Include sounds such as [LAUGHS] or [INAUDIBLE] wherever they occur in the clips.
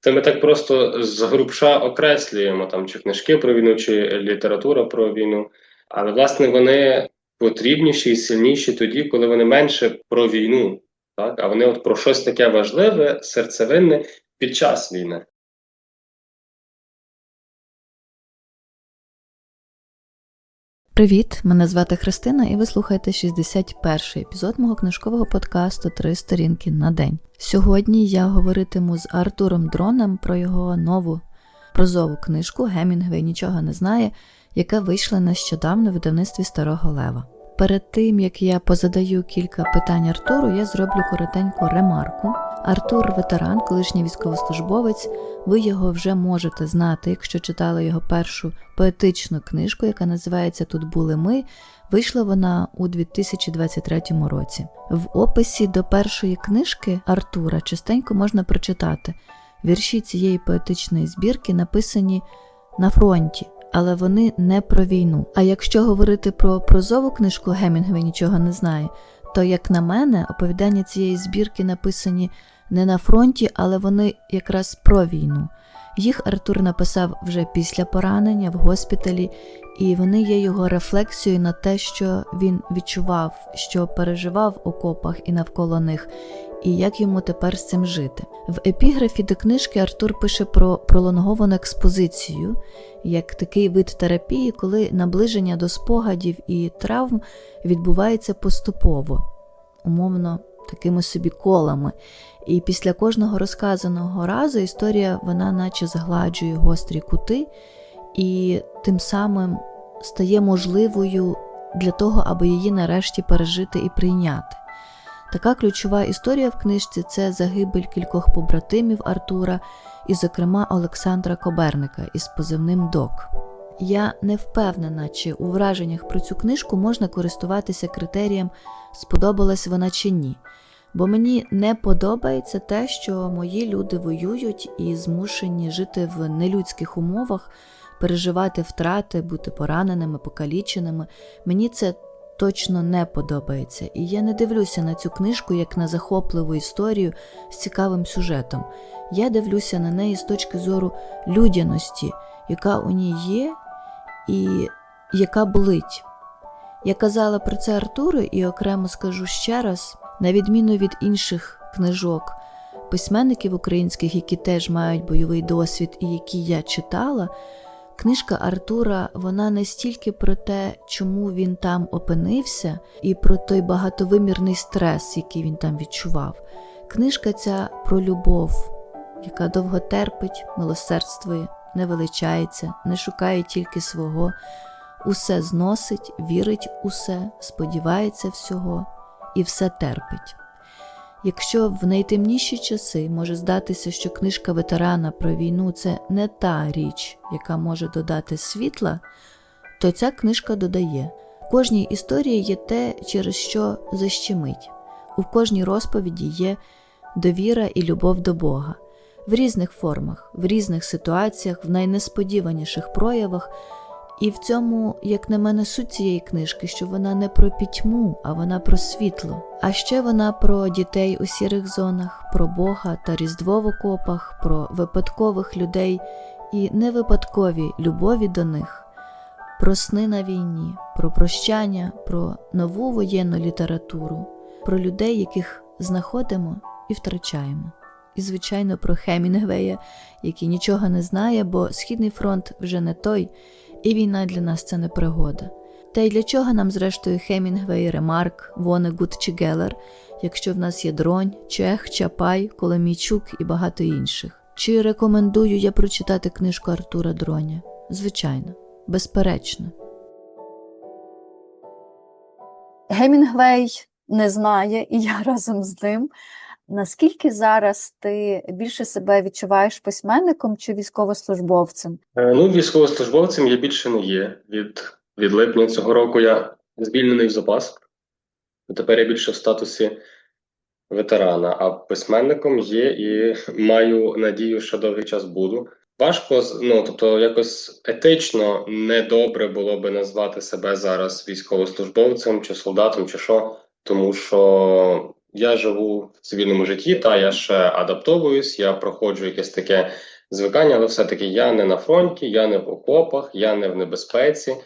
Це ми так просто з грубша окреслюємо там чи книжки про війну, чи література про війну. Але власне вони потрібніші і сильніші тоді, коли вони менше про війну, так? а вони от про щось таке важливе, серцевинне під час війни. Привіт! Мене звати Христина, і ви слухаєте 61-й епізод мого книжкового подкасту Три сторінки на день. Сьогодні я говоритиму з Артуром Дроном про його нову прозову книжку Гемінгвей нічого не знає, яка вийшла нещодавно в видавництві Старого Лева. Перед тим як я позадаю кілька питань Артуру, я зроблю коротеньку ремарку. Артур ветеран, колишній військовослужбовець. Ви його вже можете знати, якщо читали його першу поетичну книжку, яка називається Тут були ми. Вийшла вона у 2023 році. В описі до першої книжки Артура частенько можна прочитати вірші цієї поетичної збірки, написані на фронті. Але вони не про війну. А якщо говорити про прозову книжку Гемінгвей нічого не знає, то, як на мене, оповідання цієї збірки написані не на фронті, але вони якраз про війну. Їх Артур написав вже після поранення в госпіталі, і вони є його рефлексією на те, що він відчував, що переживав в окопах і навколо них, і як йому тепер з цим жити. В епіграфі до книжки Артур пише про пролонговану експозицію, як такий вид терапії, коли наближення до спогадів і травм відбувається поступово, умовно, такими собі колами. І після кожного розказаного разу історія вона наче згладжує гострі кути і тим самим стає можливою для того, аби її нарешті пережити і прийняти. Така ключова історія в книжці це загибель кількох побратимів Артура, і, зокрема, Олександра Коберника із позивним Док. Я не впевнена, чи у враженнях про цю книжку можна користуватися критерієм сподобалась вона чи ні. Бо мені не подобається те, що мої люди воюють і змушені жити в нелюдських умовах, переживати втрати, бути пораненими, покаліченими. Мені це точно не подобається, і я не дивлюся на цю книжку як на захопливу історію з цікавим сюжетом. Я дивлюся на неї з точки зору людяності, яка у ній є і яка болить. Я казала про це Артуру і окремо скажу ще раз. На відміну від інших книжок, письменників українських, які теж мають бойовий досвід і які я читала, книжка Артура вона не стільки про те, чому він там опинився, і про той багатовимірний стрес, який він там відчував. Книжка ця про любов, яка довго терпить, милосердствує, не величається, не шукає тільки свого, усе зносить, вірить усе, сподівається всього і все терпить. Якщо в найтемніші часи може здатися, що книжка ветерана про війну це не та річ, яка може додати світла, то ця книжка додає. Кожній історії є те, через що защемить. У кожній розповіді є довіра і любов до Бога. В різних формах, в різних ситуаціях, в найнесподіваніших проявах. І в цьому, як на мене, суть цієї книжки, що вона не про пітьму, а вона про світло. А ще вона про дітей у сірих зонах, про Бога та Різдво в окопах, про випадкових людей і невипадкові любові до них, про сни на війні, про прощання, про нову воєнну літературу, про людей, яких знаходимо і втрачаємо. І, звичайно, про Хемінгвея, який нічого не знає, бо Східний фронт вже не той. І війна для нас це не пригода. Та й для чого нам, зрештою, Хемінгвей, Ремарк, Вонегут чи Гелер, якщо в нас є Дронь, Чех, Чапай, Коломійчук і багато інших? Чи рекомендую я прочитати книжку Артура Дроня? Звичайно, безперечно. Гемінгвей не знає, і я разом з ним. Наскільки зараз ти більше себе відчуваєш письменником чи військовослужбовцем? Е, Ну, військовослужбовцем я більше не є. Від, від липня цього року я звільнений в запас. Тепер я більше в статусі ветерана, а письменником є і маю надію, що довгий час буду. Важко, ну тобто, якось етично недобре було би назвати себе зараз військовослужбовцем чи солдатом, чи що, тому що я живу в цивільному житті, та я ще адаптовуюсь, я проходжу якесь таке звикання, але все-таки я не на фронті, я не в окопах, я не в небезпеці,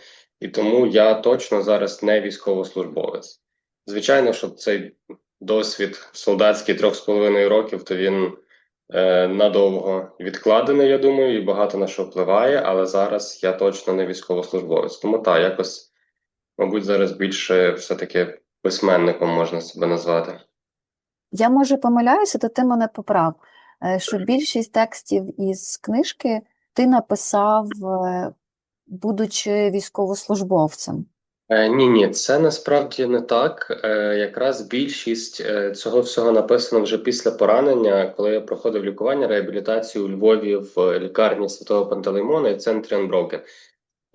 і тому я точно зараз не військовослужбовець. Звичайно, що цей досвід солдатський трьох з половиною років, то він е, надовго відкладений, я думаю, і багато на що впливає, але зараз я точно не військовослужбовець. Тому так, якось, мабуть, зараз більше все-таки письменником можна себе назвати. Я може помиляюся, то ти мене поправ, е, що більшість текстів із книжки ти написав, е, будучи військовослужбовцем. Е, ні, ні, це насправді не так. Якраз більшість цього всього написано вже після поранення, коли я проходив лікування, реабілітацію у Львові в лікарні Святого Пантелеймона і в центрі Unbroken.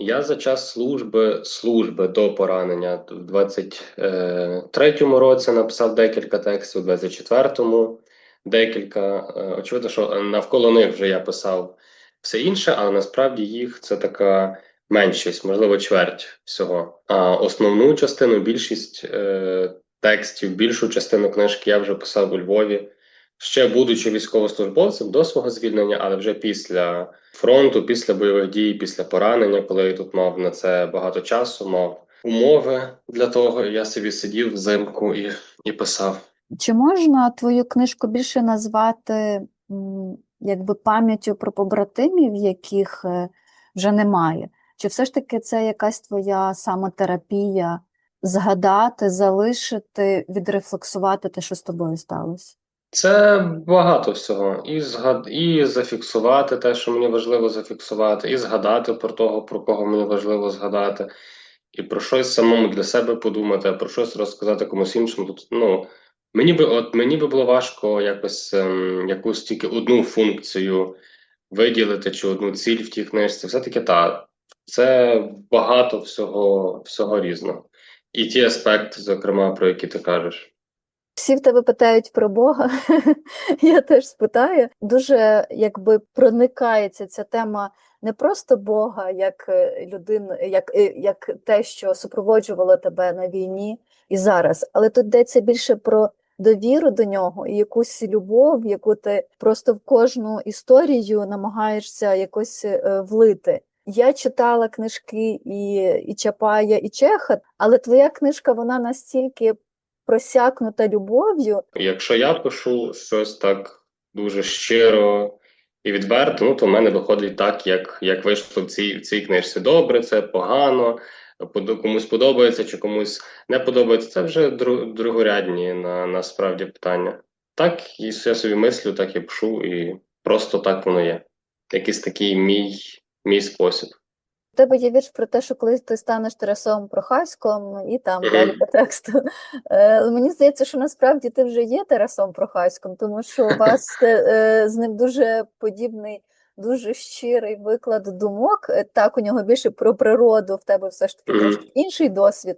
Я за час служби служби до поранення в 23-му році написав декілька текстів, у 24-му декілька. Е, Очевидно, що навколо них вже я писав все інше, але насправді їх це така меншість, можливо, чверть всього. А основну частину, більшість е, текстів, більшу частину книжки я вже писав у Львові, ще будучи військовослужбовцем до свого звільнення, але вже після фронту, після бойових дій, після поранення, коли я тут мав на це багато часу, мав умови для того, я собі сидів взимку і, і писав. Чи можна твою книжку більше назвати якби пам'яттю про побратимів, яких е, вже немає? Чи все ж таки це якась твоя самотерапія згадати, залишити, відрефлексувати те, що з тобою сталося? Це багато всього. І згад... і зафіксувати те, що мені важливо зафіксувати, і згадати про того, про кого мені важливо згадати, і про щось самому для себе подумати, про щось розказати комусь іншому. Тут, ну, мені би, от мені би було важко якось ем, якусь тільки одну функцію виділити чи одну ціль в тій книжці. Все-таки так, це багато всього, всього різного. І ті аспекти, зокрема, про які ти кажеш. Всі в тебе питають про Бога. [LAUGHS] Я теж спитаю. Дуже якби проникається ця тема не просто Бога, як е, людин, як, е, як те, що супроводжувало тебе на війні і зараз, але тут йдеться більше про довіру до нього і якусь любов, яку ти просто в кожну історію намагаєшся якось е, влити. Я читала книжки і, і Чапая, і Чеха, але твоя книжка вона настільки просякнута любов'ю. Якщо я пишу щось так дуже щиро і відверто, ну то в мене виходить так, як, як вийшло в цій, в цій книжці. Добре, це погано, комусь подобається чи комусь не подобається. Це вже дру- другорядні на, насправді питання. Так, і я собі мислю, так і пишу, і просто так воно є. Якийсь такий мій, мій спосіб. Тебе є вірш про те, що коли ти станеш Тарасом Прохаськом, і там далі по тексту. Е, мені здається, що насправді ти вже є Тарасом Прохаськом, тому що у вас [LAUGHS] е, з ним дуже подібний, дуже щирий виклад думок. Е, Так, у нього більше про природу, в тебе все ж таки трошки інший досвід.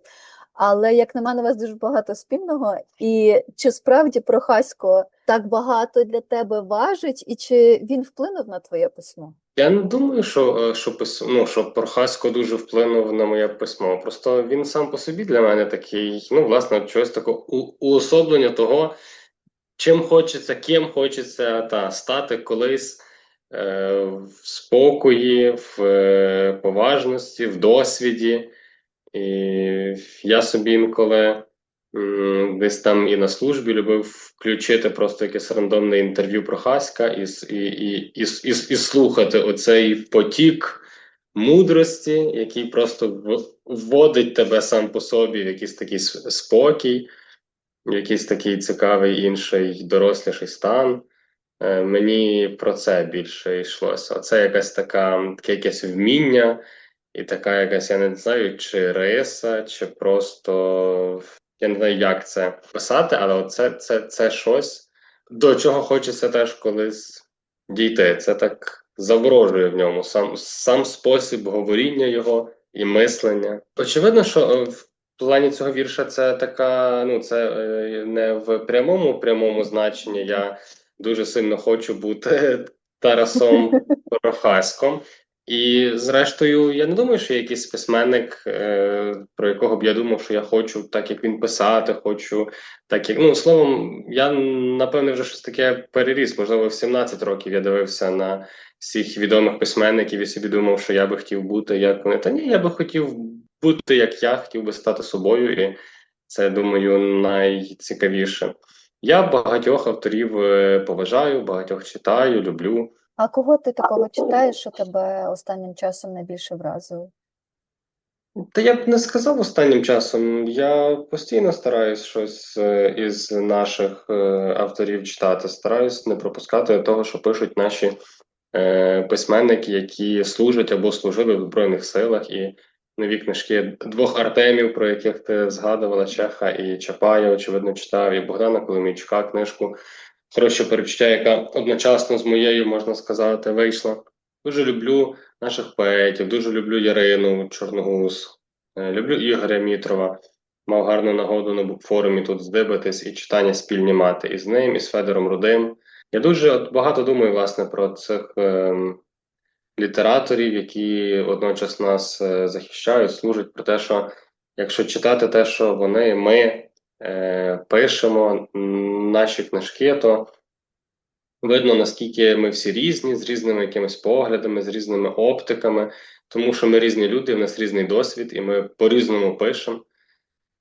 Але як на мене, у вас дуже багато спільного. І чи справді Прохасько так багато для тебе важить, і чи він вплинув на твоє письмо? Я не думаю, що, е, що, пис... ну, що Прохасько дуже вплинув на моє письмо. Просто він сам по собі для мене такий, ну, власне, чогось такого уособлення того, чим хочеться, ким хочеться та, стати колись е, в спокої, в е, поважності, в досвіді. І я собі інколи десь там і на службі любив включити просто якесь рандомне інтерв'ю про Хаська і, і, і, і, і, і слухати оцей потік мудрості, який просто вводить тебе сам по собі в якийсь такий спокій, в якийсь такий цікавий інший доросліший стан. Е, Мені про це більше йшлося. Це якась така, таке якесь вміння, і така якась, я не знаю, чи риса, чи просто я не знаю, як це писати, але це, це, це щось, до чого хочеться теж колись дійти. Це так заворожує в ньому сам, сам спосіб говоріння його і мислення. Очевидно, що е, в плані цього вірша це така, ну це е, не в прямому прямому значенні. Я дуже сильно хочу бути [LAUGHS] Тарасом Прохаськом. І зрештою, я не думаю, що є якийсь письменник, е, про якого б я думав, що я хочу так, як він писати, хочу так як. Ну, словом, я напевне вже щось таке переріс. Можливо, в 17 років я дивився на всіх відомих письменників і собі думав, що я би хотів бути як вони. Та ні, я би хотів бути як я, хотів би стати собою, і це, думаю, найцікавіше. Я багатьох авторів е, поважаю, багатьох читаю, люблю. А кого ти такого читаєш, що тебе останнім часом найбільше вразило? Та я б не сказав останнім часом. Я постійно стараюсь щось е, із наших е, авторів читати. Стараюсь не пропускати того, що пишуть наші е, письменники, які служать або служили в Збройних силах. І нові книжки двох Артемів, про яких ти згадувала, Чеха і Чапая, очевидно, читав, і Богдана Коломійчука книжку. Хороше перечуття, яка одночасно з моєю, можна сказати, вийшла. Дуже люблю наших поетів, дуже люблю Ярину Чорногуз, е, люблю Ігоря Мітрова. Мав гарну нагоду на букфорумі тут здибатись і читання спільні мати і з ним, і з Федором Рудим. Я дуже багато думаю, власне, про цих ем, літераторів, які водночас нас е, захищають, служать про те, що якщо читати те, що вони, ми е, пишемо, наші книжки, то видно, наскільки ми всі різні, з різними якимись поглядами, з різними оптиками, тому що ми різні люди, в нас різний досвід, і ми по-різному пишемо.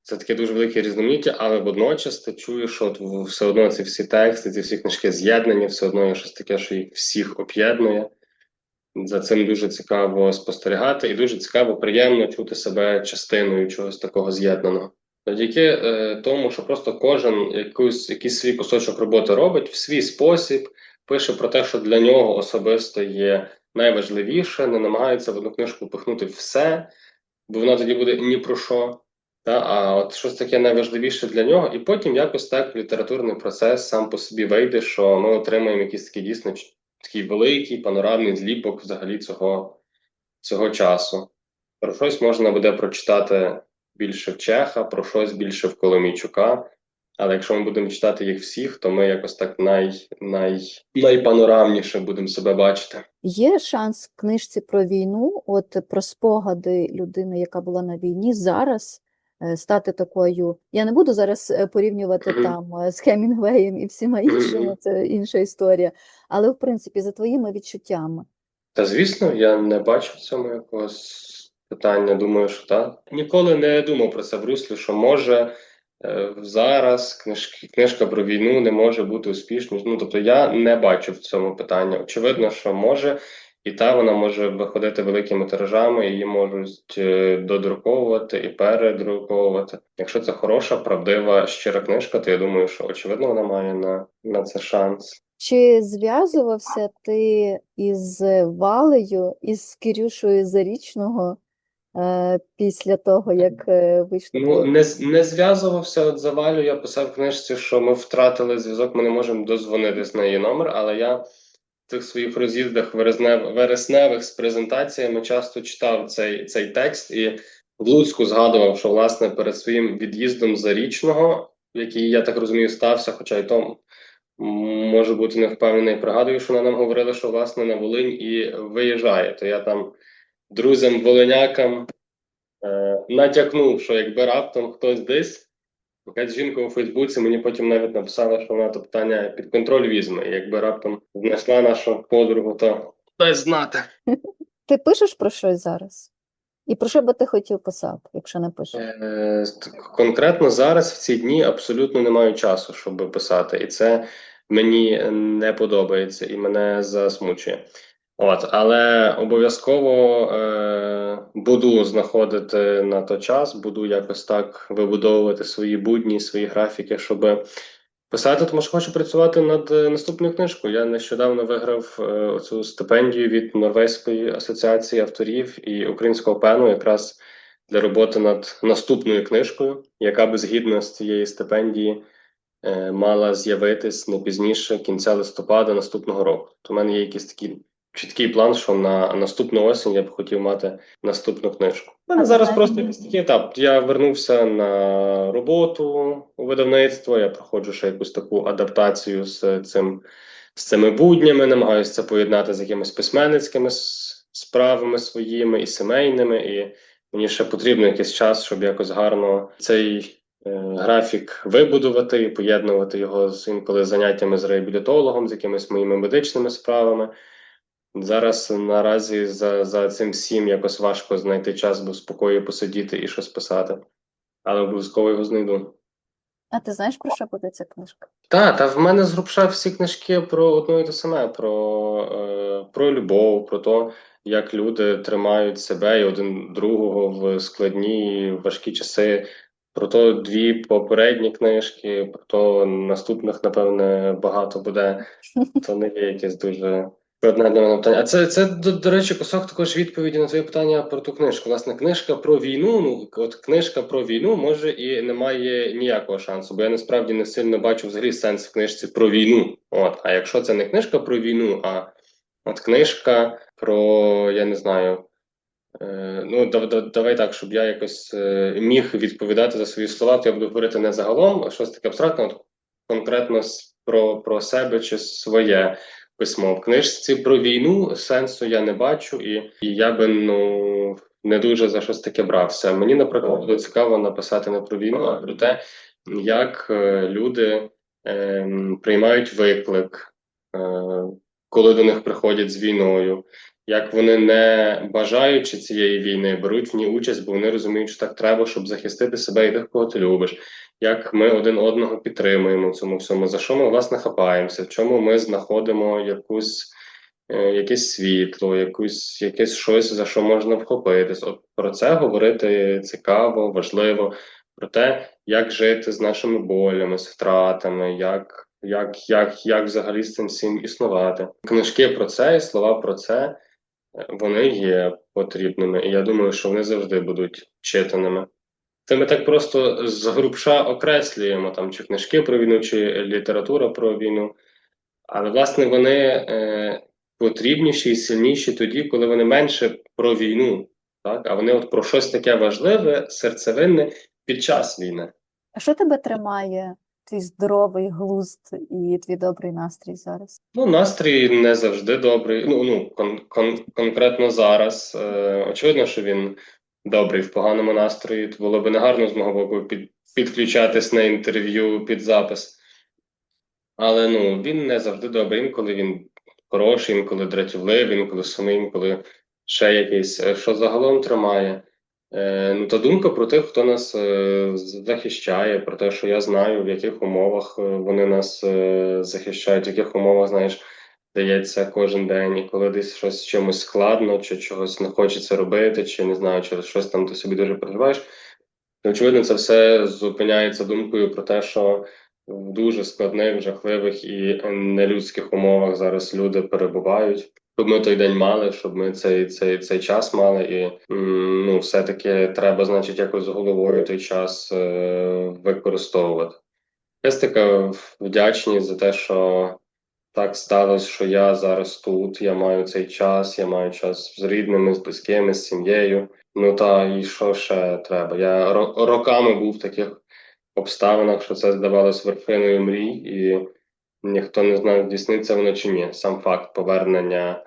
Це таке дуже велике різноманіття, але водночас ти чуєш, що все одно ці всі тексти, ці всі книжки з'єднані, все одно є щось таке, що їх всіх об'єднує. За цим дуже цікаво спостерігати, і дуже цікаво, приємно чути себе частиною чогось такого з'єднаного. Завдяки е, тому, що просто кожен якусь, якийсь свій кусочок роботи робить в свій спосіб, пише про те, що для нього особисто є найважливіше, не намагається в одну книжку пихнути все, бо вона тоді буде ні про що. Та, а от щось таке найважливіше для нього, і потім якось так літературний процес сам по собі вийде, що ми отримаємо якийсь такий дійсно такий великий панорамний зліпок взагалі цього, цього часу. Про щось можна буде прочитати більше в Чеха, про щось більше в Коломійчука. Але якщо ми будемо читати їх всіх, то ми якось так най, най, найпанорамніше будемо себе бачити. Є шанс в книжці про війну, от про спогади людини, яка була на війні, зараз е, стати такою. Я не буду зараз е, порівнювати Мгм. там е, з Хемінгвеєм і всіма іншими, Мгм. це інша історія. Але в принципі, за твоїми відчуттями. Та звісно, я не бачу в цьому якогось питання. Думаю, що так. Ніколи не думав про це в руслі, що може е, зараз книжки, книжка про війну не може бути успішною. Ну тобто я не бачу в цьому питання. Очевидно, що може, і та вона може виходити великими тиражами, її можуть е, додруковувати і передруковувати. Якщо це хороша, правдива, щира книжка, то я думаю, що очевидно вона має на, на це шанс. Чи зв'язувався ти із Валею, із Кирюшою Зарічного після того, як е, вийшло Ну, не, не зв'язувався от за Валю. Я писав в книжці, що ми втратили зв'язок, ми не можемо дозвонитись на її номер, але я в цих своїх роз'їздах вереснев, вересневих з презентаціями часто читав цей, цей текст і в Луцьку згадував, що власне перед своїм від'їздом зарічного, який я так розумію, стався, хоча й то може бути не впевнений, пригадую, що вона нам говорила, що власне на Волинь і виїжджає. То я там друзям волинякам Е, натякнув, що якби раптом хтось десь, якась жінка у Фейсбуці мені потім навіть написала, що вона то питання під контроль візьме. І якби раптом знайшла нашу подругу, то дай знати. Ти пишеш про щось зараз? І про що би ти хотів писати, якщо не пишеш? Е, конкретно зараз в ці дні абсолютно не маю часу, щоб писати, і це мені не подобається і мене засмучує. От, але обов'язково е, буду знаходити на то час, буду якось так вибудовувати свої будні, свої графіки, щоб писати, тому що хочу працювати над е, наступною книжкою. Я нещодавно виграв е, оцю стипендію від Норвезької асоціації авторів і українського пену, якраз для роботи над наступною книжкою, яка би згідно з цієї стипендії е, мала з'явитись не пізніше кінця листопада наступного року. То в мене є якийсь такий чіткий план, що на наступну осінь я б хотів мати наступну книжку. У мене зараз просто якийсь такий етап. Я вернувся на роботу у видавництво. Я проходжу ще якусь таку адаптацію з цим з цими буднями, намагаюся це поєднати з якимись письменницькими справами своїми і сімейними, і мені ще потрібно якийсь час, щоб якось гарно цей е, графік вибудувати і поєднувати його з інколи заняттями з реабілітологом, з якимись моїми медичними справами. Зараз наразі за, за цим всім якось важко знайти час, бо спокою посидіти і щось писати. Але обов'язково його знайду. А ти знаєш, про що буде ця книжка? Та, та в мене зрубша всі книжки про одно і те саме: про, е, про любов, про те, як люди тримають себе і один другого в складні важкі часи. Про то дві попередні книжки, про то наступних, напевне, багато буде. [LAUGHS] То не є якесь дуже складне для мене питання. А це, це до, до речі, кусок також відповіді на твоє питання про ту книжку. Власне, книжка про війну. Ну, от книжка про війну може і не має ніякого шансу, бо я насправді не сильно бачу взагалі сенс в книжці про війну. От, а якщо це не книжка про війну, а от книжка про я не знаю. Е, ну, дав- дав- давай так, щоб я якось е, міг відповідати за свої слова, то я буду говорити не загалом, а щось таке абстрактне, от конкретно про, про себе чи своє письмо. В книжці про війну сенсу я не бачу, і, і я би ну не дуже за щось таке брався. Мені, наприклад, було цікаво написати не про війну, а про те, як е, люди ем, приймають виклик, е, коли до них приходять з війною. Як вони не бажаючи цієї війни, беруть в ній участь, бо вони розуміють, що так треба, щоб захистити себе і тих, кого ти любиш. Як ми один одного підтримуємо в цьому всьому, за що ми власне хапаємося, в чому ми знаходимо якусь, е, якесь світло, якусь, якесь щось, за що можна вхопитись. От про це говорити цікаво, важливо, про те, як жити з нашими болями, з втратами, як, як, як, як взагалі з цим всім існувати. Книжки про це і слова про це вони є потрібними, і я думаю, що вони завжди будуть читаними. Це ми так просто згрубша окреслюємо там чи книжки про війну, чи література про війну. Але, власне, вони е, потрібніші і сильніші тоді, коли вони менше про війну, так? а вони от про щось таке важливе, серцевинне під час війни. А що тебе тримає, твій здоровий глузд і твій добрий настрій зараз? Ну, настрій не завжди добрий. Ну, ну кон, кон, конкретно зараз. Е, очевидно, що він добрий в поганому настрої. То було б негарно з мого боку під, підключатись на інтерв'ю під запис. Але ну, він не завжди добрий. Інколи він хороший, інколи дратівливий, інколи сумний, інколи ще якийсь. Е, Що загалом тримає? Е, ну, та думка про тих, хто нас е, захищає, про те, що я знаю, в яких умовах е, вони нас е, захищають, в яких умовах, знаєш, дається кожен день, і коли десь щось чимось складно, чи чогось не хочеться робити, чи не знаю, через щось там ти собі дуже переживаєш. Очевидно, це все зупиняється думкою про те, що в дуже складних, жахливих і нелюдських умовах зараз люди перебувають. Щоб ми той день мали, щоб ми цей, цей, цей час мали, і ну, все-таки треба, значить, якось з головою той час е, використовувати. Якась така вдячність за те, що так сталося, що я зараз тут, я маю цей час, я маю час з рідними, з близькими, з сім'єю. Ну та і що ще треба? Я роками був в таких обставинах, що це здавалось вершиною мрій, і ніхто не знає, здійсниться воно чи ні. Сам факт повернення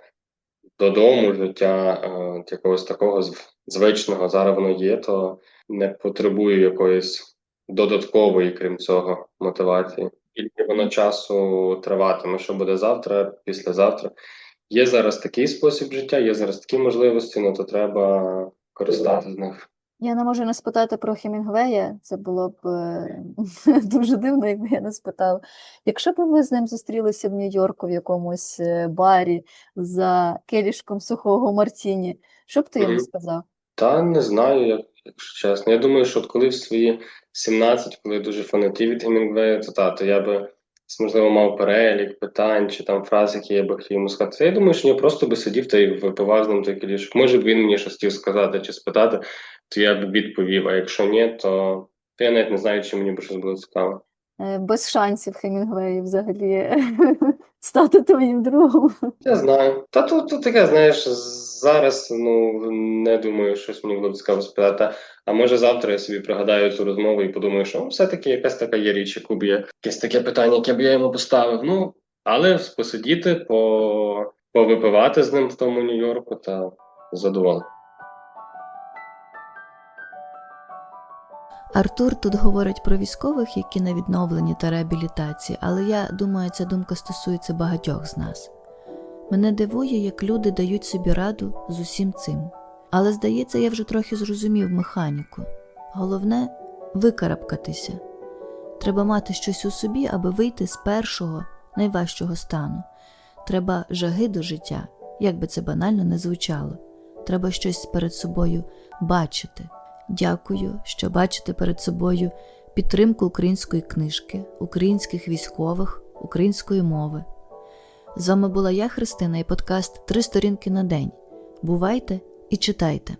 додому, життя е, якогось такого звичного зараз воно є, то не потребує якоїсь додаткової, крім цього, мотивації. Тільки воно часу триватиме, що буде завтра, післязавтра. Є зараз такий спосіб життя, є зараз такі можливості, ну то треба користатися з них. Я не можу не спитати про Хемінгвея, це було б е, [LAUGHS] дуже дивно, якби я не спитала. Якщо б ви з ним зустрілися в Нью-Йорку в якомусь е, барі за келішком сухого Мартіні, що б ти йому сказав? Та не знаю, якщо чесно. Я думаю, що коли в свої 17, коли дуже фанатів від Гемінгвея, то та, то я би можливо мав перелік питань чи там фраз, які я би хотів йому сказати. Я думаю, що я просто би сидів та й випивав з ним той кілішок. Може б він мені щось хотів сказати чи спитати, то я б відповів. А якщо ні, то, то я навіть не знаю, чи мені б щось було цікаво. Е, Без шансів Хемінгвею взагалі [LAUGHS] стати твоїм другом. Я знаю. Та тут, таке, знаєш, зараз ну не думаю, щось мені було б цікаво спитати. А може завтра я собі пригадаю цю розмову і подумаю, що ну, все-таки якась така є річ, яку б я якесь таке питання, яке б я йому поставив. Ну, але посидіти, по, повипивати з ним в тому Нью-Йорку та задоволений. Артур тут говорить про військових, які на відновленні та реабілітації, але я думаю, ця думка стосується багатьох з нас. Мене дивує, як люди дають собі раду з усім цим. Але здається, я вже трохи зрозумів механіку. Головне викарабкатися. Треба мати щось у собі, аби вийти з першого, найважчого стану. Треба жаги до життя, як би це банально не звучало. Треба щось перед собою бачити. Дякую, що бачите перед собою підтримку української книжки, українських військових, української мови. З вами була я, Христина, і подкаст Три сторінки на день. Бувайте і читайте.